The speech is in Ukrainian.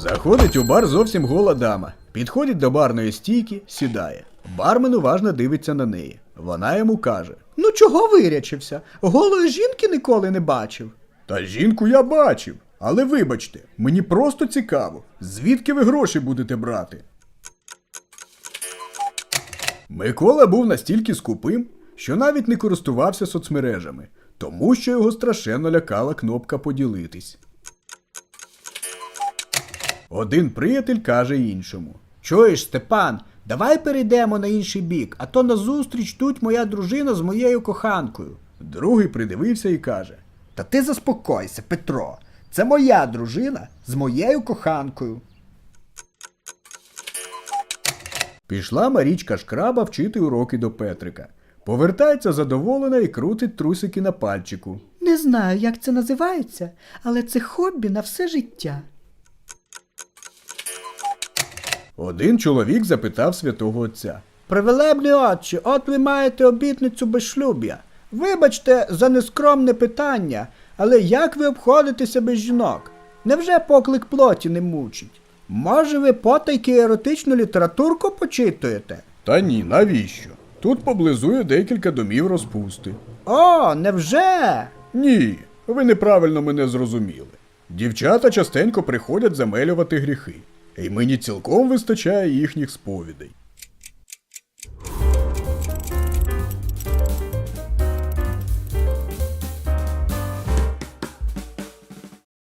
Заходить у бар зовсім гола дама. Підходить до барної стійки, сідає. Бармен уважно дивиться на неї. Вона йому каже: Ну чого вирячився? Голої жінки ніколи не бачив. Та жінку я бачив. Але вибачте, мені просто цікаво, звідки ви гроші будете брати? Микола був настільки скупим, що навіть не користувався соцмережами, тому що його страшенно лякала кнопка поділитись. Один приятель каже іншому. Чуєш, Степан, давай перейдемо на інший бік, а то назустріч тут моя дружина з моєю коханкою. Другий придивився і каже: Та ти заспокойся, Петро. Це моя дружина з моєю коханкою. Пішла Марічка Шкраба вчити уроки до Петрика. Повертається задоволена і крутить трусики на пальчику. Не знаю, як це називається, але це хобі на все життя. Один чоловік запитав святого отця. Привелебні отче, от ви маєте обітницю безшлюб'я. Вибачте за нескромне питання, але як ви обходитеся без жінок? Невже поклик плоті не мучить? Може, ви потайки еротичну літературку почитуєте? Та ні, навіщо? Тут поблизу є декілька домів розпусти. О, невже? Ні, ви неправильно мене зрозуміли. Дівчата частенько приходять замелювати гріхи, і мені цілком вистачає їхніх сповідей.